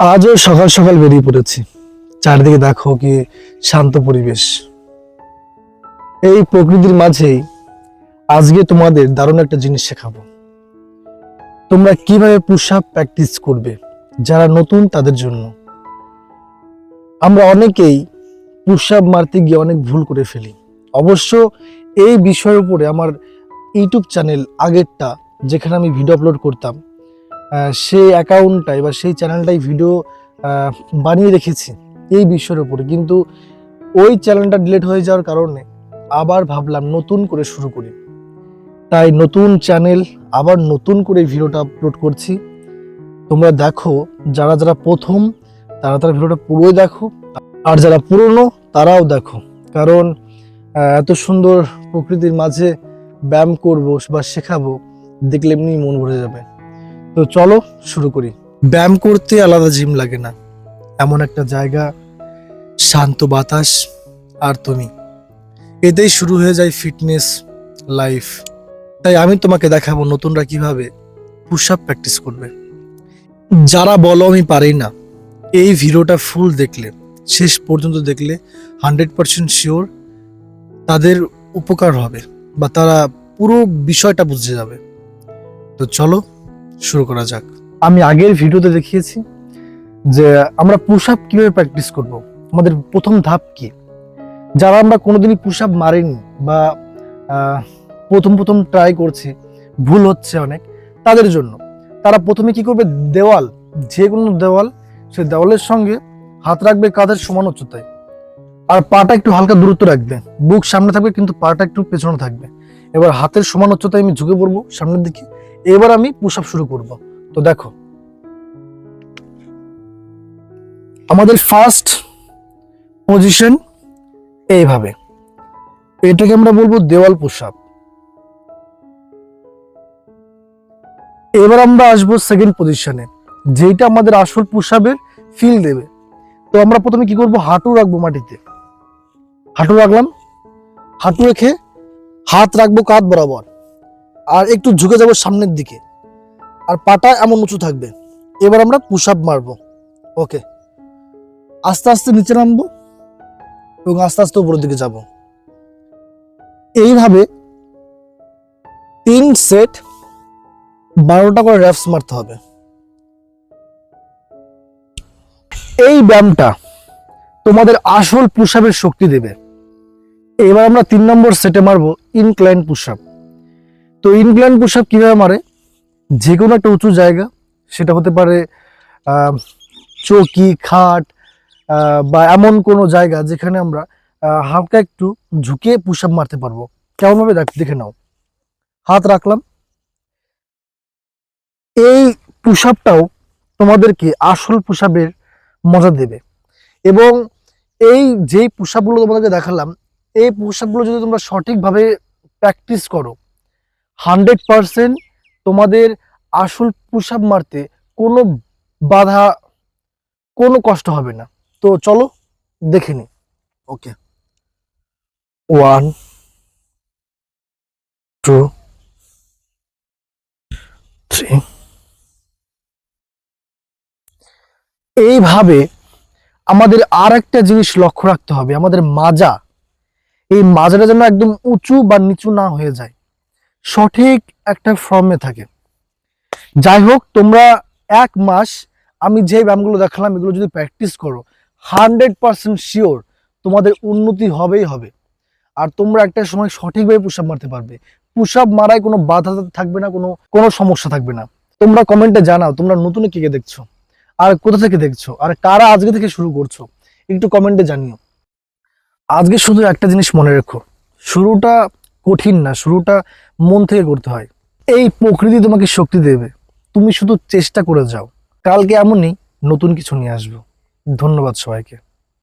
আজও সকাল সকাল বেরিয়ে পড়েছি। চারিদিকে দেখো কি শান্ত পরিবেশ। এই প্রকৃতির মাঝেই আজকে তোমাদের দারুণ একটা জিনিস শেখাবো। তোমরা কীভাবে পুশ আপ প্র্যাকটিস করবে, যারা নতুন তাদের জন্য। আমরা অনেকেই পুশ আপ মারতে গিয়ে অনেক ভুল করে ফেলি। অবশ্য এই বিষয়ের উপরে আমার ইউটিউব চ্যানেল আগেরটা, যেখানে আমি ভিডিও আপলোড করতাম সেই অ্যাকাউন্টটাই বা সেই চ্যানেলটাই ভিডিও বানিয়ে রেখেছি এই বিষয়ের উপরে। কিন্তু ওই চ্যানেলটা ডিলেট হয়ে যাওয়ার কারণে আবার ভাবলাম নতুন করে শুরু করি। তাই নতুন চ্যানেল, আবার নতুন করে ভিডিওটা আপলোড করছি। তোমরা দেখো, যারা যারা প্রথম, তারা তারা ভিডিওটা পুরোই দেখো। আর যারা পুরনো, তারাও দেখো। কারণ এত সুন্দর প্রকৃতির মাঝে ব্যায়াম করব বা শেখাবো, দেখলে এমনি মন ভরে যাবে। তো চলো শুরু করি। ব্যায়াম করতে আলাদা জিম লাগে না। এমন একটা জায়গা, শান্ত বাতাস আর তুমি। এতেই শুরু হয়ে যায় ফিটনেস লাইফ। তাই আমি তোমাকে দেখাবো নতুনরা কীভাবে পুশ আপ প্র্যাকটিস করবে। যারা বলো আমি পারি না, এই ভিডিওটা ফুল দেখলে, শেষ পর্যন্ত দেখলে হান্ড্রেড পার্সেন্ট শিওর তাদের উপকার হবে বা তারা পুরো বিষয়টা বুঝে যাবে। তো চলো শুরু করা যাক। আমি আগের ভিডিওতে দেখিয়েছি যে আমরা পুশ আপ কীভাবে প্র্যাকটিস করব। আমাদের প্রথম ধাপ কি? যারা আমরা কোনোদিনই পুশ আপ মারিনি বা প্রথম প্রথম ট্রাই করছি, ভুল হচ্ছে অনেক, তাদের জন্য। তারা প্রথমে কি করবে? দেওয়াল, যে কোনো দেওয়াল, সে দেওয়ালের সঙ্গে হাত রাখবে কাঁধের সমান উচ্চতায়। আর পাটা একটু হালকা দূরত্ব রাখবে। বুক সামনে থাকবে, কিন্তু পাটা একটু পেছনে থাকবে। এবার হাতের সমান উচ্চতায় আমি ঝুঁকে পড়ব, সামনের দিকে। এবার আমি পুশ আপ শুরু করব। তো দেখো। আমাদের ফার্স্ট পজিশন এইভাবে। এটাকে আমরা বলব দেওয়াল পুশ আপ এবার আমরা আসব সেকেন্ড পজিশনে যেটা আমাদের আসল পুশ ফিল দেবে। তো আমরা প্রথমে কি করব? হাঁটু রাখব মাটিতে। হাঁটু রাখলাম। হাঁটু রেখে হাত রাখব কাঁধ বরাবর। আর একটু ঝুঁকে যাব সামনের দিকে। আর পাটা এমন উঁচু থাকবে। এবার আমরা পুশ আপ মারবো। ওকে। আস্তে আস্তে নিচে নামবো এবং আস্তে আস্তে উপরের দিকে যাব। এইভাবে তিন সেট বারোটা করে র্যাপস মারতে হবে। এই ব্যায়ামটা তোমাদের আসল পুশ শক্তি দেবে। এবার আমরা তিন নম্বর সেটে মারবো ইনক্লাইন পুশ আপ তো ইনক্লাইন পুশ আপ কীভাবে মারে? যে কোনো একটা উঁচু জায়গা, সেটা হতে পারে চৌকি, খাট বা এমন কোনো জায়গা যেখানে আমরা হালকা একটু ঝুঁকে পুশ মারতে পারব। কেমনভাবে দেখ নাও। হাত রাখলাম। এই পুশ তোমাদেরকে আসল পুশ মজা দেবে। এবং এই যেই পুশ তোমাদেরকে দেখালাম, এই পুশ যদি তোমরা সঠিকভাবে প্র্যাকটিস করো হান্ড্রেড পারসেন্ট তোমাদের আসল পুশ মারতে কোনো বাধা, কোনো কষ্ট হবে না। তো চলো, দেখে নি। ওকে। One, two, three. এইভাবে আমাদের আর একটা জিনিস লক্ষ্য রাখতে হবে। আমাদের মাজা, এই মাজাটা যেন একদম উঁচু বা নিচু না হয়ে যায়। সঠিক একটা ফর্মে থাকে। যাই হোক, তোমরা এক মাস আমি যে ব্যায়ামগুলো দেখালাম, এগুলো যদি প্র্যাকটিস করো হান্ড্রেড পার্সেন্ট শিওর তোমাদের উন্নতি হবেই হবে। আর তোমরা একটা সময় সঠিকভাবে আপ মারতে পারবে। আপ মারায় কোনো বাধা থাকবে না, কোনো কোনো সমস্যা থাকবে না। তোমরা কমেন্টে জানাও, তোমরা নতুন কে কে দেখছ? আর কোথা থেকে দেখছ? আর কারা আজকে থেকে শুরু করছ? একটু কমেন্টে জানিও। আজকে শুধু একটা জিনিস মনে রেখো, শুরুটা কঠিন না, শুরুটা মন থেকে করতে হয়। এই প্রকৃতি তোমাকে শক্তি দেবে। তুমি শুধু চেষ্টা করে যাও। কালকে এমনই নতুন কিছু নিয়ে আসব। ধন্যবাদ সবাইকে।